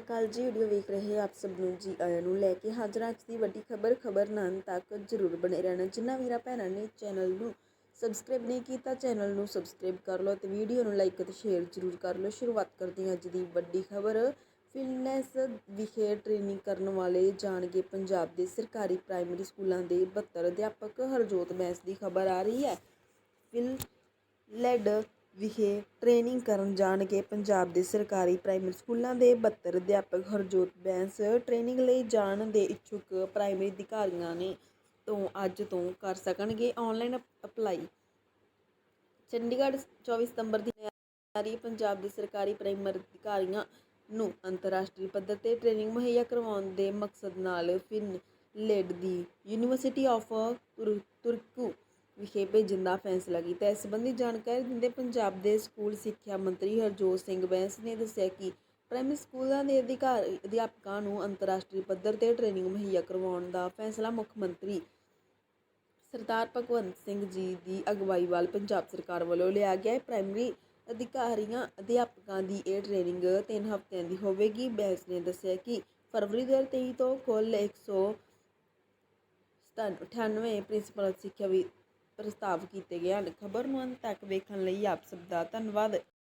ਸਤਿ ਅਕਾਲ ਜੀ ਵੀਡੀਓ ਵੇਖ ਰਹੇ ਆਪ ਸਭ ਨੂੰ ਜੀ ਆਇਆਂ ਨੂੰ ਲੈ ਕੇ ਹਾਜ਼ਰ ਅੱਜ ਦੀ ਵੱਡੀ ਖਬਰ ਖਬਰ ਨਾਲ ਤੱਕ ਜਰੂਰ ਬਣੇ ਰਹਿਣਾ। ਜਿਨ੍ਹਾਂ ਵੀਰਾਂ ਭੈਣਾਂ ਨੇ ਚੈਨਲ ਨੂੰ ਸਬਸਕ੍ਰਾਈਬ ਨਹੀਂ ਕੀਤਾ, ਚੈਨਲ ਨੂੰ ਸਬਸਕ੍ਰਾਈਬ ਕਰ ਲਓ ਤੇ ਵੀਡੀਓ ਨੂੰ ਲਾਈਕ ਅਤੇ ਸ਼ੇਅਰ ਜਰੂਰ ਕਰ ਲਓ। ਸ਼ੁਰੂਆਤ ਕਰਦੇ ਹਾਂ ਅੱਜ ਦੀ ਵੱਡੀ ਖਬਰ। ਫਿਲਨੈਸ ਵਿਖੇ ਟ੍ਰੇਨਿੰਗ ਕਰਨ ਵਾਲੇ ਜਾਣਗੇ ਪੰਜਾਬ ਦੇ ਸਰਕਾਰੀ ਪ੍ਰਾਇਮਰੀ ਸਕੂਲਾਂ ਦੇ 72 ਅਧਿਆਪਕ। ਹਰਜੋਤ ਬੈਂਸ ਦੀ ਖਬਰ ਆ ਰਹੀ ਹੈ। ਫਿਲ ਲੈਡ ਵਿਖੇ ਟ੍ਰੇਨਿੰਗ ਕਰਨ ਜਾਣਗੇ ਪੰਜਾਬ ਦੇ ਸਰਕਾਰੀ ਪ੍ਰਾਇਮਰੀ ਸਕੂਲਾਂ ਦੇ 72 ਅਧਿਆਪਕ ਹਰਜੋਤ ਬੈਂਸ। ਟ੍ਰੇਨਿੰਗ ਲਈ ਜਾਣ ਦੇ ਇੱਛੁਕ ਪ੍ਰਾਇਮਰੀ ਅਧਿਕਾਰੀਆਂ ਨੇ ਤੋਂ ਅੱਜ ਤੋਂ ਕਰ ਸਕਣਗੇ ਆਨਲਾਈਨ ਅਪਲਾਈ ਚੰਡੀਗੜ੍ਹ 24 ਸਤੰਬਰ ਦੀ ਤਿਆਰੀ, ਪੰਜਾਬ ਦੇ ਸਰਕਾਰੀ ਪ੍ਰਾਇਮਰੀ ਅਧਿਕਾਰੀਆਂ ਨੂੰ ਅੰਤਰਰਾਸ਼ਟਰੀ ਪੱਧਰ ਤੇ ਟ੍ਰੇਨਿੰਗ ਮੁਹੱਈਆ ਕਰਵਾਉਣ ਦੇ ਮਕਸਦ ਨਾਲ ਫਿਨਲੈਂਡ ਦੀ ਯੂਨੀਵਰਸਿਟੀ ਆਫ ਤੁਰਕੂ ਵਿਖੇ ਭੇਜਣ ਦਾ ਫੈਸਲਾ ਕੀਤਾ। ਇਸ ਸੰਬੰਧੀ ਜਾਣਕਾਰੀ ਦਿੰਦੇ ਪੰਜਾਬ ਦੇ ਸਕੂਲ ਸਿੱਖਿਆ ਮੰਤਰੀ ਹਰਜੋਤ ਸਿੰਘ ਬੈਂਸ ਨੇ ਦੱਸਿਆ ਕਿ ਪ੍ਰਾਇਮਰੀ ਸਕੂਲਾਂ ਦੇ ਅਧਿਕਾਰ ਅਧਿਆਪਕਾਂ ਨੂੰ ਅੰਤਰਰਾਸ਼ਟਰੀ ਪੱਧਰ ਤੇ ਟ੍ਰੇਨਿੰਗ ਮੁਹੱਈਆ ਕਰਵਾਉਣ ਦਾ ਫੈਸਲਾ ਮੁੱਖ ਮੰਤਰੀ ਸਰਦਾਰ ਭਗਵੰਤ ਸਿੰਘ ਜੀ ਦੀ ਅਗਵਾਈ ਵੱਲ ਪੰਜਾਬ ਸਰਕਾਰ ਵੱਲੋਂ ਲਿਆ ਗਿਆ ਹੈ। ਪ੍ਰਾਇਮਰੀ ਅਧਿਕਾਰੀਆਂ, ਅਧਿਆਪਕਾਂ ਦੀ ਇਹ ਟ੍ਰੇਨਿੰਗ 3 ਹਫ਼ਤਿਆਂ ਦੀ ਹੋਵੇਗੀ। ਬੈਂਸ ਨੇ ਦੱਸਿਆ ਕਿ ਫਰਵਰੀ 2023 ਤੋਂ ਕੁੱਲ 198 ਪ੍ਰਿੰਸੀਪਲ ਸਿੱਖਿਆ ਵੀ ਪ੍ਰਸਤਾਵ ਕੀਤੇ ਗਏ ਹਨ। ਖਬਰ ਨੂੰ ਅੰਤ ਤੱਕ ਵੇਖਣ ਲਈ ਆਪ ਸਭ ਦਾ ਧੰਨਵਾਦ।